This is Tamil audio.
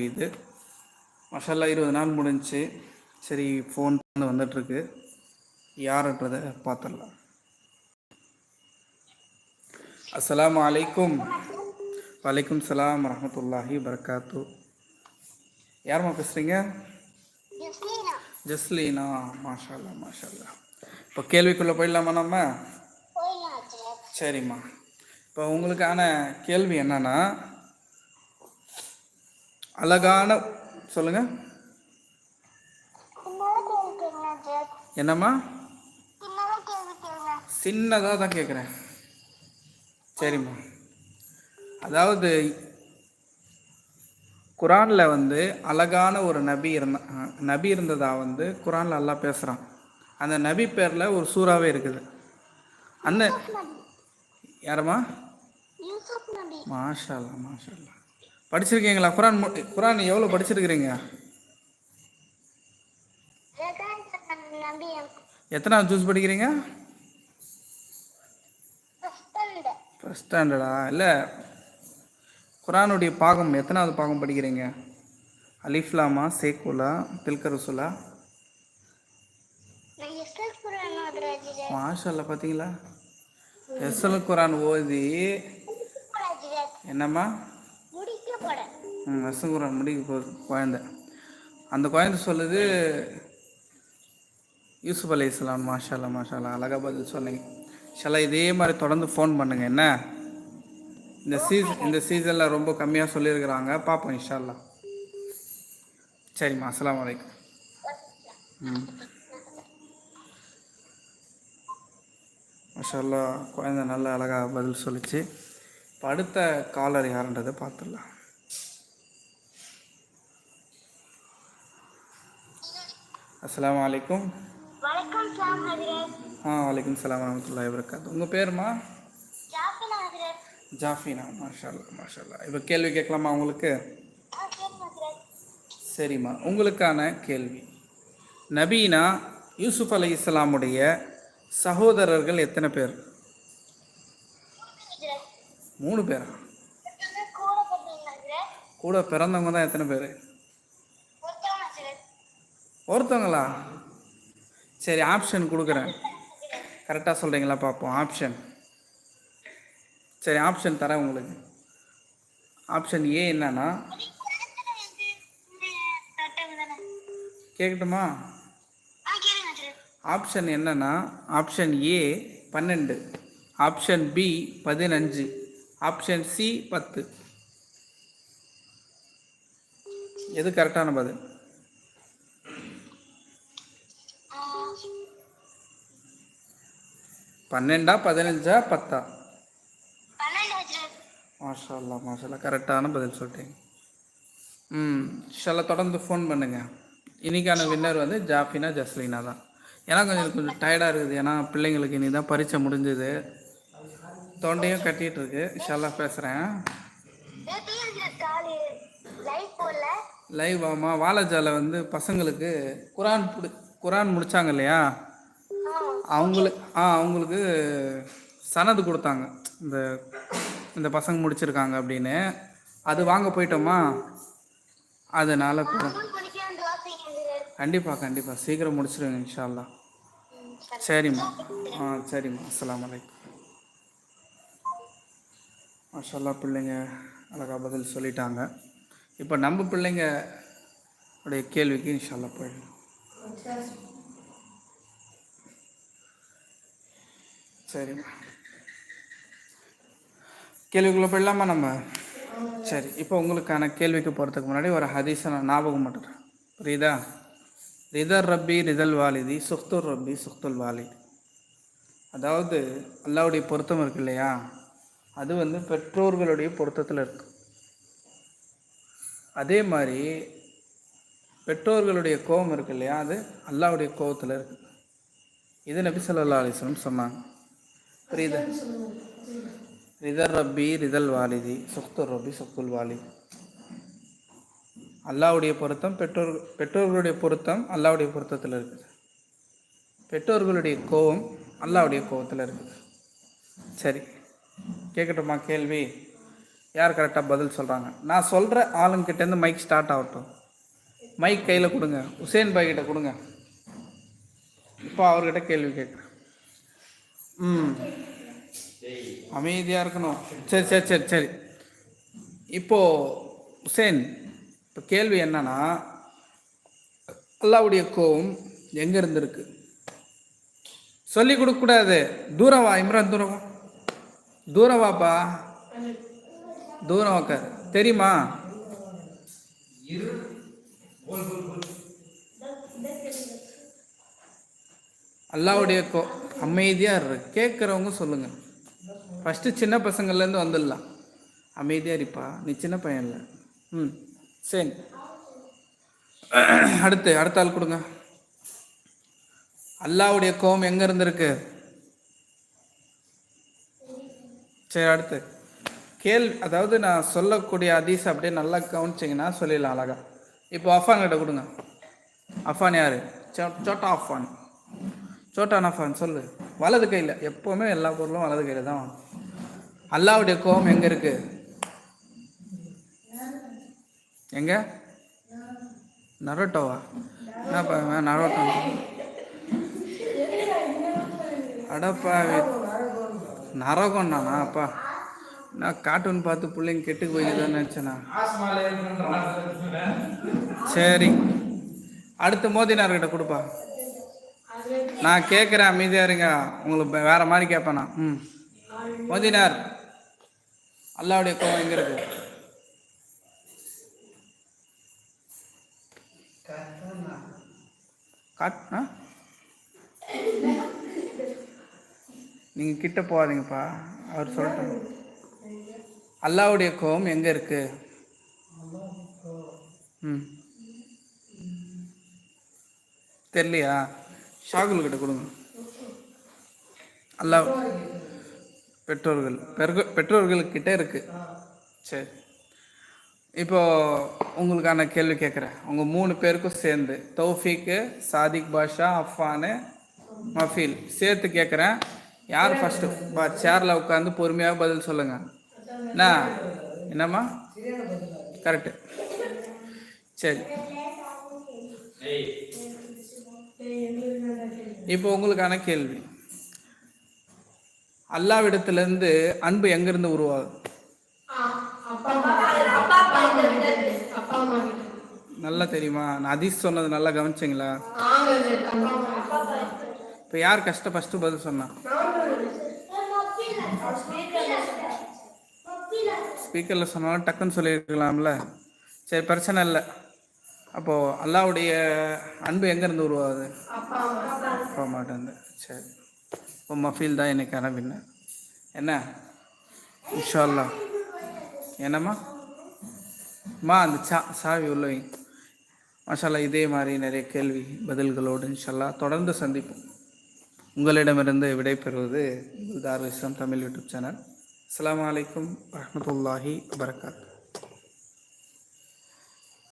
இது மஷாலா இருபது நாள் முடிஞ்சுச்சு சரி ஃபோன் வந்துட்டுருக்கு. யாருன்றதை பார்த்துடலாம் அஸ்ஸலாமு அலைக்கும். வலைக்கும் சலாம் வரமத்துல்லாஹி வரகாத்து. யாரும்மா பேசுகிறீங்க ஜஸ்லீனா. மாஷால்லா மாஷால்லா. இப்போ கேள்விக்குள்ளே போயிடலாமா நம்ம? சரிம்மா. இப்போ உங்களுக்கான கேள்வி என்னன்னா அழகான ஹஜ்ரத் என்னம்மா? சின்னதாக தான் கேட்குறேன் சரிம்மா. அதாவது குரானில் வந்து அழகான ஒரு நபி இருந்த நபி இருந்ததா வந்து குரானில் அல்லாஹ் பேசுகிறான் அந்த நபி பேரில் ஒரு சூறாவே இருக்குது. நபி. யாரம்மா? மாஷால்லா மாஷால்லா. படிச்சிருக்கீங்களா? குரான் மு- குரான் எவ்வளோ படிச்சிருக்கிறீங்க? எத்தனாவது ஜூஸ் படிக்கிறீங்க? ஃபஸ்ட் ஸ்டாண்டர்டா இல்லை குரானுடைய பாகம் எத்தனாவது பாகம் படிக்கிறீங்க? அலிஃப்லாமா சேக்குலா தில்கருசுலா மாஷல்ல பார்த்தீங்களா எஸ்எல் குரான் ஓதி என்னம்மா? போட ம் எஸ்எல் முடிக்க போகுது குழந்தை. அந்த குழந்தை சொல்லுது யூசுப் அலி இஸ்லாம் மாஷாலா மாஷாலா அழகா பதில் சொன்னீங்க. ஷலா இதே மாதிரி தொடர்ந்து ஃபோன் பண்ணுங்க என்ன? இந்த சீசன் இந்த சீசனில் ரொம்ப கம்மியாக சொல்லியிருக்கிறாங்க பார்ப்போம் இன்ஷால்லா சரிம்மா அஸ்லாம் வலைக்கம் ம். மாஷல்லா குழந்தை நல்ல அழகாக பதில் சொல்லிச்சு. இப்போ அடுத்த காலர் யாருன்றதை பார்த்துடலாம். சாம் ஹஜ்ரத் ஆ வலைக்கும் சலாம் வரமத்துல்லாஹி வரகாத்து உங்கள் பேருமா? ஜாஃபினா மாஷால்லா மாஷால்லா இப்போ கேள்வி கேட்கலாமா உங்களுக்கு? சரிம்மா. உங்களுக்கான கேள்வி. நபீனா யூசுப் அலை இஸ்லாமுடைய சகோதரர்கள் எத்தனை பேர்? மூணு பேரா. கூட பிறந்தவங்க தான் எத்தனை பேர்? ஒருத்தவங்களா? சரி ஆப்ஷன் கொடுக்குறேன். கரெக்டாக சொல்கிறீங்களா பார்ப்போம் ஆப்ஷன் சரி ஆப்ஷன் தரேன் உங்களுக்கு. ஆப்ஷன் ஏ என்னன்னா கேட்கட்டுமா ஆப்ஷன் என்னன்னா ஆப்ஷன் ஏ பன்னெண்டு. ஆப்ஷன் பி பதினஞ்சு. ஆப்ஷன் சி பத்து. எது கரெக்டான பதில்? பன்னெண்டா பதினஞ்சா பத்தா? பன்னெண்டு ஹஜ்ரத் மாஷா அல்லா மாஷா அல்லா கரெக்டான பதில் சொல்லிட்டீங்க. ம் ஷல்ல தொடர்ந்து ஃபோன் பண்ணுங்க. இன்னைக்கான வின்னர் வந்து ஜாஃபினா ஜஸ்லீனா தான். ஏன்னா கொஞ்சம் கொஞ்சம் டயர்டாக இருக்குது. ஏன்னா பிள்ளைங்களுக்கு இனி தான் பரீட்சை முடிஞ்சது. தொண்டையும் கட்டிகிட்டு இருக்கு. ஷல்லா பேசுகிறேன் லைவ் போடல. லைவ் ஆமா. வாலாஜால வந்து பசங்களுக்கு குரான் புடி குரான் முடிச்சாங்க இல்லையா? அவங்களுக்கு ஆ அவங்களுக்கு சனது கொடுத்தாங்க. இந்த இந்த பசங்க முடிச்சிருக்காங்க அப்படின்னு. அது வாங்க போயிட்டோமா? அதனால கண்டிப்பாக கண்டிப்பாக சீக்கிரம் முடிச்சிடுங்க இன்ஷா அல்லாஹ் சரிம்மா. ஆ சரிம்மா. அஸ்ஸலாமு அலைக்கும். மாஷல்லா பிள்ளைங்க அழகா பதில் சொல்லிட்டாங்க. இப்போ நம்ம பிள்ளைங்க உடைய கேள்விக்கு இன்ஷால்லா போயிடலாம். சரிம்மா கேள்விக்குள்ளே போயிடலாமா நம்ம? சரி இப்போ உங்களுக்கான கேள்விக்கு போகிறதுக்கு முன்னாடி ஒரு ஹதீஸை நான் ஞாபகம் பண்ணுறேன் புரியுதா? ரிதர் ரப்பி ரிதல் வாலிதி சுக்துர் ரப்பி சுக்துல் வாலிதி. அதாவது அல்லாவுடைய பொருத்தம் இருக்கு இல்லையா? அது வந்து பெற்றோர்களுடைய பொருத்தத்தில் இருக்கு. அதே மாதிரி பெற்றோர்களுடைய கோபம் இருக்கு இல்லையா? அது அல்லாவுடைய கோபத்தில் இருக்குது இது நபி சொல்லா அலைஹி சொன்னாங்க. புரியுதா? ரிதர் ரப்பி ரிதல் வாலிதி. சுக்துர் ரப்பி சுக்துல் வாலிதி அல்லாவுடைய பொருத்தம் பெற்றோர் பெற்றோர்களுடைய பொருத்தம் அல்லாவுடைய பொருத்தத்தில் இருக்குது பெற்றோர்களுடைய கோபம் அல்லாவுடைய கோபத்தில் இருக்குது சரி கேட்கட்டுமா கேள்வி? யார் கரெக்டாக பதில் சொல்கிறாங்க நான் சொல்கிற ஆளுங்கிட்டேருந்து மைக் ஸ்டார்ட் ஆகட்டும். மைக் கையில் கொடுங்க. உசேன் பாய் கிட்ட கொடுங்க. இப்போ அவர்கிட்ட கேள்வி கேட்குறேன். ம். அமைதியாக இருக்கணும். சரி சரி சரி சரி. இப்போது ஹுசேன் இப்போ கேள்வி என்னன்னா அல்லாவுடைய கோவம் எங்கே இருந்திருக்கு? சொல்லி கொடுக்கக்கூடாது தூரம் வா இம்ரான் தூரம் தூரம் வாப்பா தூரம் உக்கார். தெரியுமா? அல்லாவுடைய கோ அமைதியாக இரு. கேட்குறவங்க சொல்லுங்கள் ஃபஸ்ட்டு சின்ன பசங்கள்லேருந்து வந்துடலாம். அமைதியாக இருப்பா. நீ சின்ன பையன் இல்லை ம். சரி. அடுத்து அடுத்த ஆள் கொடுங்க. அல்லாவுடைய கோபம் எங்கே இருந்திருக்கு? சரி அடுத்து. கேள்வி அதாவது நான் சொல்லக்கூடிய அதீஸ் அப்படியே நல்லா கவனிச்சிங்கன்னா சொல்லிடலாம் அழகா. இப்போ அஃபான் கிட்ட கொடுங்க. அஃபான் யார்? சோட்டா அஃபான். சோட்டா நஃபான் சொல்லு. வலது கையில். எப்போவுமே எல்லா பொருளும் வலது கையில் தான் வாங்கும். அல்லாவுடைய கோபம் எங்கே இருக்கு? எங்க? நரோட்டோவா? என்னப்பா நரோட்டோ? அடப்பா நரகம் நானா அப்பா. நான் கார்ட்டூன் பார்த்து பிள்ளைங்க கெட்டு போயிருந்தேன்னு நினச்சேண்ணா. சரி. அடுத்து மோதினார்கிட்ட கொடுப்பா. நான் கேட்குறேன் அமைதியாக இருங்க. உங்களுக்கு வேற மாதிரி கேட்பேன் நான். ம். மோதினார். அல்லாவுடைய கோவம் எங்கே இருக்கு? காட் ஆ? நீங்கள் கிட்ட போகாதீங்கப்பா. அவர் சொல்லிட்டாங்க அல்லாவுடைய கோபம் எங்கே இருக்கு? ம். தெரியலையா? ஷாகுல் கிட்ட கொடுங்க. அல்லா பெற்றோர்கள் பெருக பெற்றோர்கள்கிட்ட இருக்கு. சரி. இப்போ உங்களுக்கான கேள்வி கேட்குறேன் உங்கள் மூணு பேருக்கும் சேர்ந்து தௌஃபிக்கு சாதிக் பாஷா அஃபானு மஃபீல் சேர்த்து கேட்குறேன் யார் ஃபஸ்ட்டு பா சேரில் உட்காந்து பொறுமையாக பதில் சொல்லுங்க. என்ன என்னம்மா? கரெக்டு சரி. இப்போ உங்களுக்கான கேள்வி. அல்லாவிடத்திலிருந்து அன்பு எங்கிருந்து உருவாகுது? நல்லா தெரியுமா? நான் அதீஸ் சொன்னது நல்லா கவனிச்சிங்களா? இப்போ யார் கஷ்ட ஃபஸ்ட்டு பதில் சொன்னா? ஸ்பீக்கரில் சொன்னாலும் டக்குன்னு சொல்லியிருக்கலாம்ல. சரி பிரச்சனை இல்லை. அப்போது அல்லாவுடைய அன்பு எங்கேருந்து உருவாகுது? அப்பா மாட்டேன் சரி. இப்போ மஃபீல் தான் இன்னைக்கான வின்னர் என்ன? இன்ஷா அல்லாஹ் என்னம்மா? மா அந்த சா சாவி உள்ளவை மசாலா இதே மாதிரி நிறைய கேள்வி பதில்களோடு இன்ஷால்லா தொடர்ந்து சந்திப்போம். உங்களிடமிருந்து விடைபெறுவது தார் இஸ்லாம் தமிழ் யூடியூப் சேனல். அஸ்ஸலாமு வலைக்கம் வரமத்துல்லாஹி வரகாத்து